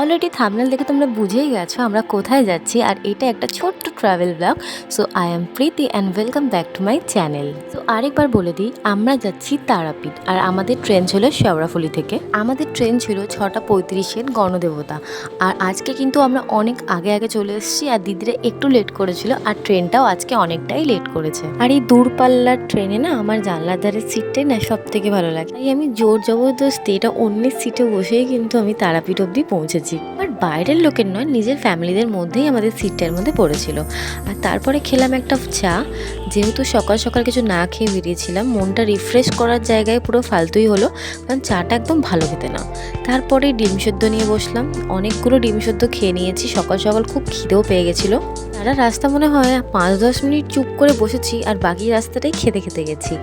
Already thumbnail দেখে তোমরা বুঝেই গেছো আমরা কোথায় যাচ্ছি, আর এটা একটা ছোট্ট travel vlog so I am Preeti and welcome back to my channel তো আরেকবার বলে দিই, আমরা যাচ্ছি তারাপীঠ, আর আমাদের ট্রেন ছিল শেওড়াফুলি থেকে। আমাদের ট্রেন ছিল ছটা পঁয়ত্রিশের গণদেবতা, আর আজকে কিন্তু আমরা অনেক আগে আগে চলে এসেছি, আর দিদিরা একটু লেট করেছিল, আর ট্রেনটাও আজকে অনেকটাই লেট করেছে। আর এই দূরপাল্লার ট্রেনে না আমার জানলার ধারের সিটটাই না সব থেকে ভালো লাগে। তাই আমি জোর জবরদস্তি এটা অন্যের সিটে বসেই কিন্তু আমি তারাপীঠ অব্দি পৌঁছেছি আর বাইরের লোকের নয়, নিজের ফ্যামিলিদের মধ্যেই আমাদের সিটটার মধ্যে পড়েছিল। আর তারপরে খেলাম একটা চা যেহেতু সকাল সকাল কিছু না খেয়ে বেরিয়েছিলাম, মনটা রিফ্রেশ করার জায়গায় পুরো ফালতুই হলো, কারণ চাটা একদম ভালো খেতে না। তারপরে ডিম সেদ্ধ নিয়ে বসলাম। অনেকগুলো ডিম সেদ্ধ খেয়ে নিয়েছি, সকাল সকাল খুব খিদেও পেয়ে গেছিল। সারা রাস্তা মনে হয় পাঁচ দশ মিনিট চুপ করে বসেছি, আর বাকি রাস্তাটাই খেতে খেতে গেছি।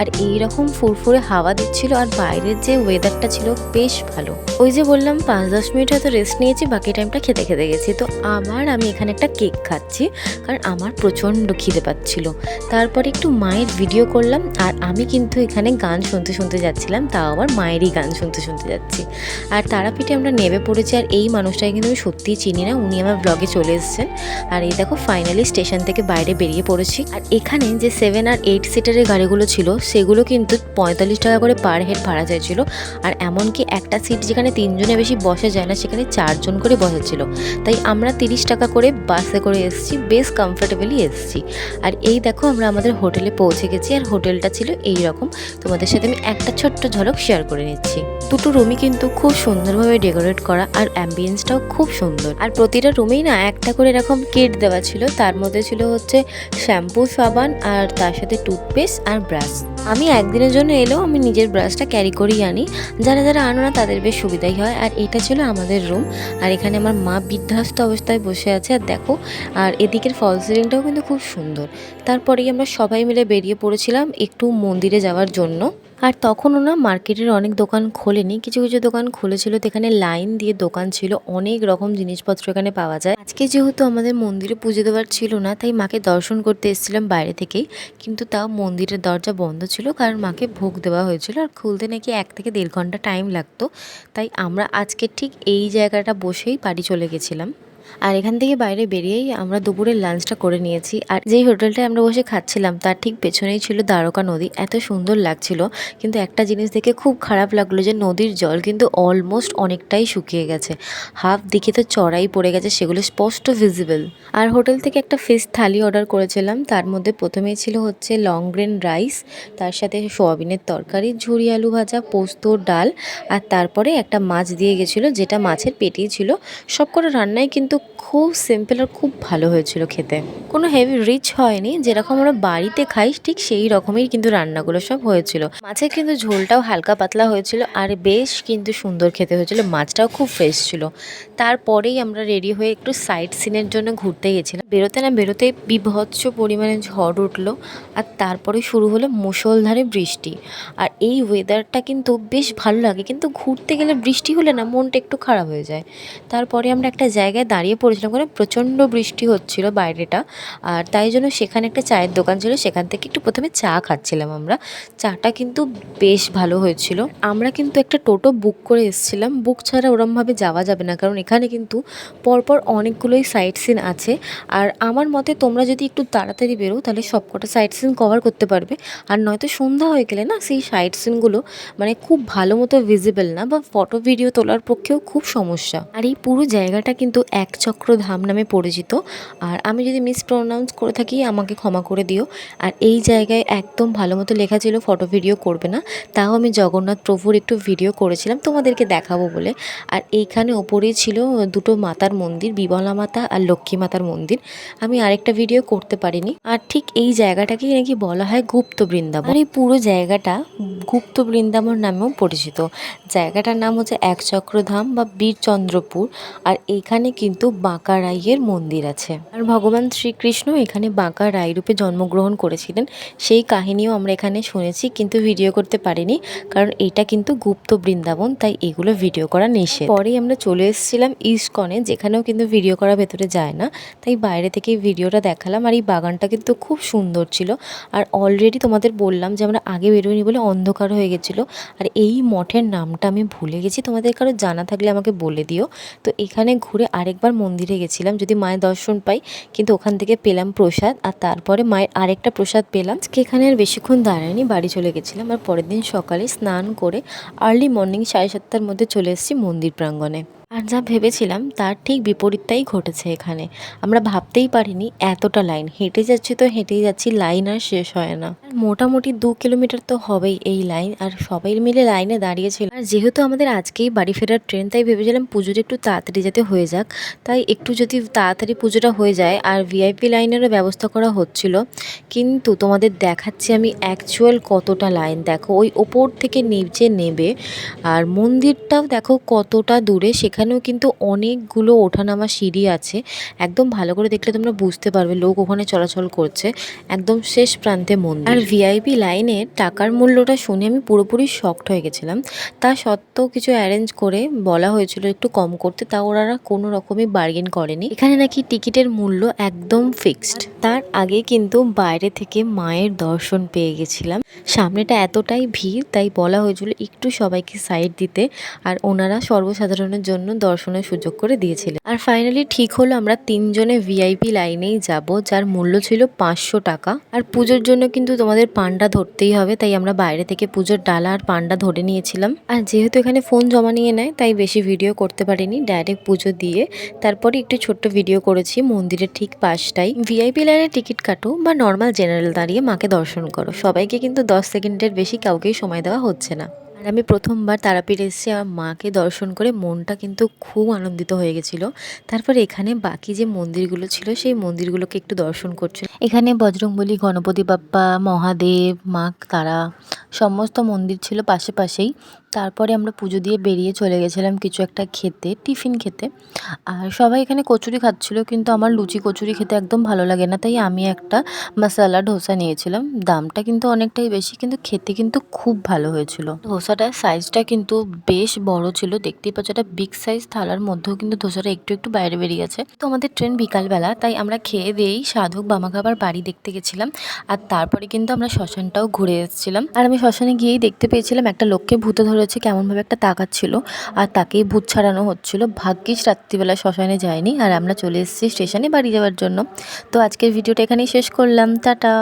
আর এই রকম ফুরফুরে হাওয়া দিচ্ছিল, আর বাইরের যে ওয়েদারটা ছিল বেশ ভালো। ওই যে বললাম পাঁচ দশ মিনিট হয়তো রেস্ট নিয়েছি, বাকি টাইমটা খেতে খেতে গেছি। তো আবার আমি এখানে একটা কেক খাচ্ছি, কারণ আমার প্রচণ্ড খিদে পাচ্ছিল। তারপরে একটু মায়ের ভিডিও করলাম, আর আমি কিন্তু এখানে গান শুনতে শুনতে যাচ্ছিলাম, তাও আবার মায়েরই গান শুনতে শুনতে যাচ্ছি। আর তারাপীঠে আমরা নেমে পড়েছি, আর এই মানুষটাকে কিন্তু আমি সত্যিই চিনি না, উনি আমার ব্লগে চলে এসেছেন। আর এই দেখো ফাইনালি স্টেশন থেকে বাইরে বেরিয়ে পড়েছি। আর এখানে যে সেভেন আর এইট সিটারের গাড়িগুলো ছিল, সেগুলো কিন্তু পঁয়তাল্লিশ টাকা করে পার হেড ভাড়া চাইছিল। আর এমনকি একটা সিট যেখানে তিনজনে বেশি বসা যায় না, সেখানে চারজন করে বসেছিল তাই আমরা তিরিশ টাকা করে বাসে করে এসেছি, বেশ কমফোর্টেবলি এসেছি। আর এই দেখো আমরা আমাদের হোটেলে পৌঁছে গেছি আর হোটেলটা ছিল এই রকম তোমাদের সাথে আমি একটা ছোট্ট ঝলক শেয়ার করে নিচ্ছি। দুটো রুমই কিন্তু খুব সুন্দরভাবে ডেকোরেট করা আর অ্যাম্বিয়েন্সটাও খুব সুন্দর। আর প্রতিটা রুমেই না একটা করে এরকম কিট দেওয়া ছিল। তার মধ্যে ছিল হচ্ছে শ্যাম্পু সাবান আর তার সাথে টুথপেস্ট আর ব্রাশ আমি একদিনের জন্য এলেও আমি নিজের ব্রাশটা ক্যারি করেই আনি। যারা যারা আনো না, তাদের বেশ সুবিধাই হয়। আর এটা ছিল আমাদের রুম। আর এখানে আমার মা বৃদ্ধাস্ত অবস্থায় বসে আছে। আর দেখো, আর এদিকের ফল সিলিংটাও কিন্তু খুব সুন্দর। তারপরেই আমরা সবাই মিলে বেরিয়ে পড়েছিলাম একটু মন্দিরে যাওয়ার জন্য। আর তখনও না মার্কেটের অনেক দোকান খোলেনি। কিছু কিছু দোকান খুলেছিল এখানে লাইন দিয়ে দোকান ছিল। অনেক রকম জিনিসপত্র এখানে পাওয়া যায়। আজকে যেহেতু আমাদের মন্দিরে পুজো দেওয়ার ছিল না, তাই মাকে দর্শন করতে এসেছিলাম বাইরে থেকেই। কিন্তু তাও মন্দিরের দরজা বন্ধ ছিল, কারণ মাকে ভোগ দেওয়া হয়েছিল। আর খুলতে নাকি এক থেকে দেড় ঘণ্টা টাইম লাগতো। তাই আমরা আজকে ঠিক এই জায়গাটা বসেই বাড়ি চলে গেছিলাম। আর এখান থেকে বাইরে বেরিয়েই আমরা দুপুরের লাঞ্চটা করে নিয়েছি। আর যেই হোটেলটায় আমরা বসে খাচ্ছিলাম, তার ঠিক পেছনেই ছিল দ্বারকা নদী। এত সুন্দর লাগছিল, কিন্তু একটা জিনিস দেখে খুব খারাপ লাগল যে নদীর জল কিন্তু অলমোস্ট অনেকটাই শুকিয়ে গেছে। হাফ দিকে তো চড়াই পড়ে গেছে, সেগুলো স্পষ্ট ভিজিবল আর হোটেল থেকে একটা ফিশ থালি অর্ডার করেছিলাম, তার মধ্যে প্রথমেই ছিল হচ্ছে লং গ্রেন রাইস তার সাথে সোয়াবিনের তরকারি, ঝুরি আলু ভাজা, পোস্ত, ডাল, আর তারপরে একটা মাছ দিয়ে গেছিল, যেটা মাছের পেটেই ছিল। সব কটা রান্নাই কিন্তু খুব সিম্পল আর খুব ভালো হয়েছিল খেতে। কোনো হেভি রিচ হয়নি, যেরকম আমরা বাড়িতে খাই, ঠিক সেই রকমই কিন্তু রান্নাগুলো সব হয়েছিল। মাছের কিন্তু ঝোলটাও হালকা পাতলা হয়েছিল, আর বেশ কিন্তু সুন্দর খেতে হয়েছিল, মাছটাও খুব ফ্রেশ ছিল। তারপরেই আমরা রেডি হয়ে একটু সাইট সিনের জন্য ঘুরতে গেছিলাম। বেরোতে না বেরোতে বিভৎস পরিমাণে ঝড় উঠল, আর তারপরে শুরু হলো মুষলধারে বৃষ্টি। আর এই ওয়েদারটা কিন্তু বেশ ভালো লাগে, কিন্তু ঘুরতে গেলে বৃষ্টি হলে না মনটা একটু খারাপ হয়ে যায়। তারপরে আমরা একটা জায়গায় দাঁড়িয়ে পড়েছিলাম কারণ প্রচণ্ড বৃষ্টি হচ্ছিল বাইরেটা। আর তাই জন্য সেখানে একটা চায়ের দোকান ছিল, সেখান থেকে একটু প্রথমে চা খাচ্ছিলাম আমরা। চাটা কিন্তু বেশ ভালো হয়েছিল। আমরা কিন্তু একটা টোটো বুক করে এসেছিলাম। বুক ছাড়া ওরমভাবে যাওয়া যাবে না, কারণ এখানে কিন্তু পরপর অনেকগুলোই সাইট সিন আছে। আর আমার মতে তোমরা যদি একটু তাড়াতাড়ি বেরো, তাহলে সবকটা সাইট সিন কভার করতে পারবে। আর নয়তো সন্ধ্যা হয়ে গেলে না, সেই সাইট সিনগুলো মানে খুব ভালো মতো ভিজিবল না বা ফটো ভিডিও তোলার পক্ষেও খুব সমস্যা। আর এই পুরো জায়গাটা কিন্তু এক চক্র ধাম নামে পরিচিত। আর আমি যদি মিস প্রোনাউন্স করে থাকি, আমাকে ক্ষমা করে দিও। আর এই জায়গায় একদম ভালো মতো লেখা ছিল ফটো ভিডিও করবে না। তাও আমি জগন্নাথ প্রভুর একটু ভিডিও করেছিলাম, তোমাদেরকে দেখাবো বলে। আর এইখানে ওপরেই ছিল দুটো মাতার মন্দির, বিমলা মাতা আর লক্ষ্মী মাতার মন্দির। আমি আরেকটা ভিডিও করতে পারিনি। আর ঠিক এই জায়গাটাকেই নাকি বলা হয় গুপ্ত বৃন্দাবন। আর এই পুরো জায়গাটা গুপ্ত বৃন্দাবন নামেও পরিচিত। জায়গাটার নাম হচ্ছে একচক্রধাম বা বীরচন্দ্রপুর। আর এইখানে কিন্তু কিন্তু বাঁকা রাইয়ের মন্দির আছে। আর ভগবান শ্রীকৃষ্ণ এখানে বাঁকা রাই রূপে জন্মগ্রহণ করেছিলেন। সেই কাহিনীও আমরা এখানে শুনেছি কিন্তু ভিডিও করতে পারিনি, কারণ এটা কিন্তু গুপ্ত বৃন্দাবন, তাই এগুলো ভিডিও করা নিষেধ। পরেই আমরা চলে এসেছিলাম ইস্কনে, যেখানেও কিন্তু ভিডিও করা ভেতরে যায় না। তাই বাইরে থেকে ভিডিওটা দেখালাম আর এই বাগানটা কিন্তু খুব সুন্দর ছিল। আর অলরেডি তোমাদের বললাম যে আমরা আগে বেরোয়নি বলে অন্ধকার হয়ে গেছিল। আর এই মঠের নামটা আমি ভুলে গেছি, তোমাদের কারও জানা থাকলে আমাকে বলে দিও। তো এখানে ঘুরে আরেকবার মন্দিরে গেছিলাম, যদি মায়ের দর্শন পাই। কিন্তু ওখান থেকে পেলাম প্রসাদ, আর তারপরে মায়ের আরেকটা প্রসাদ পেলাম। এখানে আর বেশিক্ষণ দাঁড়ায়নি, বাড়ি চলে গেছিলাম। আর পরের দিন সকালে স্নান করে আর্লি মর্নিং সাড়ে সাতটার মধ্যে চলে এসেছি মন্দির প্রাঙ্গণে। আর যা ভেবেছিলাম তার ঠিক বিপরীতটাই ঘটেছে এখানে। আমরা ভাবতেই পারিনি এতটা লাইন হেঁটে যাচ্ছি তো হেঁটেই যাচ্ছি লাইন আর শেষ হয় না। মোটামুটি দু কিলোমিটার তো হবেই এই লাইন আর সবাই মিলে লাইনে দাঁড়িয়েছিল। আর যেহেতু আমাদের আজকেই বাড়ি ফেরার ট্রেন তাই ভেবেছিলাম পুজোটা একটু তাড়াতাড়ি যাতে হয়ে যাক। তাই একটু যদি তাড়াতাড়ি পুজোটা হয়ে যায়, আর ভিআইপি লাইনেরও ব্যবস্থা করা হচ্ছিল। কিন্তু তোমাদের দেখাচ্ছি আমি অ্যাকচুয়াল কতটা লাইন দেখো, ওই ওপর থেকে নিচে নেবে। আর মন্দিরটাও দেখো কতটা দূরে সেখানেও কিন্তু অনেকগুলো ওঠানামা সিঁড়ি আছে। একদম ভালো করে দেখলে তোমরা বুঝতে পারবে, লোক ওখানে চলাচল করছে। একদম শেষ প্রান্তে মন্দির। আর ভিআইপি লাইনে টাকার মূল্যটা শুনে আমি পুরোপুরি শক্ট হয়ে গেছিলাম। তা সত্ত্বেও কিছু অ্যারেঞ্জ করে বলা হয়েছিল একটু কম করতে, তা ওরা কোনো রকমই বার্গেন করেনি। এখানে নাকি টিকিটের মূল্য একদম ফিক্সড তার আগে কিন্তু বাইরে থেকে মায়ের দর্শন পেয়ে গেছিলাম। সামনেটা এতটাই ভিড়, তাই বলা হয়েছিল একটু সবাইকে সাইড দিতে। আর ওনারা সর্বসাধারণের জন্য দর্শনের সুযোগ করে দিয়েছিলেন। আর ফাইনালি ঠিক হলো আমরা তিনজনে ভিআইপি লাইনেই যাব, যার মূল্য ছিল পাঁচশো টাকা। আর পুজোর জন্য কিন্তু তোমাদের পান্ডা ধরতেই হবে, তাই আমরা বাইরে থেকে পুজোর ডালা আর পান্ডা ধরে নিয়েছিলাম। আর যেহেতু এখানে ফোন জমা নিয়ে নেয়, তাই বেশি ভিডিও করতে পারিনি ডাইরেক্ট পুজো দিয়ে। তারপরে একটু ছোট্ট ভিডিও করেছি, মন্দিরের ঠিক পাশটাই। ভিআইপি লাইনে টিকিট কাটো বা নর্মাল জেনারেল দাঁড়িয়ে মাকে দর্শন করো। সবাইকে কিন্তু দশ সেকেন্ডের বেশি কাউকেই সময় দেওয়া হচ্ছে না। আর আমি প্রথমবার তারাপীঠ এসে আমার মাকে দর্শন করে মনটা কিন্তু খুব আনন্দিত হয়ে গেছিল। তারপর এখানে বাকি যে মন্দিরগুলো ছিল, সেই মন্দিরগুলোকে একটু দর্শন করছে এখানে বজরংবলী, গণপতি বাপ্পা, মহাদেব মা তারা, সমস্ত মন্দির ছিল পাশে পাশেই। তারপরে আমরা পুজো দিয়ে বেরিয়ে চলে গেছিলাম কিছু একটা খেতে, টিফিন খেতে। আর সবাই এখানে কচুরি খাচ্ছিলো, কিন্তু আমার লুচি কচুরি খেতে একদম ভালো লাগে না, তাই আমি একটা মশালা ডোসা নিয়েছিলাম। দামটা কিন্তু অনেকটাই বেশি, কিন্তু খেতে কিন্তু খুব ভালো হয়েছিল। ধোসাটার সাইজটা কিন্তু বেশ বড় ছিল, দেখতেই পাচ্ছ একটা বিগ সাইজ থালার মধ্যেও কিন্তু ধোসাটা একটু একটু বাইরে বেরিয়ে গেছে। তো আমাদের ট্রেন বিকালবেলা, তাই আমরা খেয়ে দিয়েই সাধক বামাখাবার বাড়ি দেখতে গেছিলাম। আর তারপরে কিন্তু আমরা শ্মশানটাও ঘুরে এসেছিলাম। আর আমি শ্মশানে গিয়েই দেখতে পেয়েছিলাম একটা লোককে ভূতে ধরেছে কেমনভাবে একটা তাকাচ্ছিল, আর তাকেই ভূত ছাড়ানো হচ্ছিল। ভাগ্যিস রাত্রিবেলা শ্মশানে যায়নি, আর আমরা চলে এসেছি স্টেশনে বাড়ি যাওয়ার জন্য। তো আজকের ভিডিওটা এখানেই শেষ করলাম। টাটা!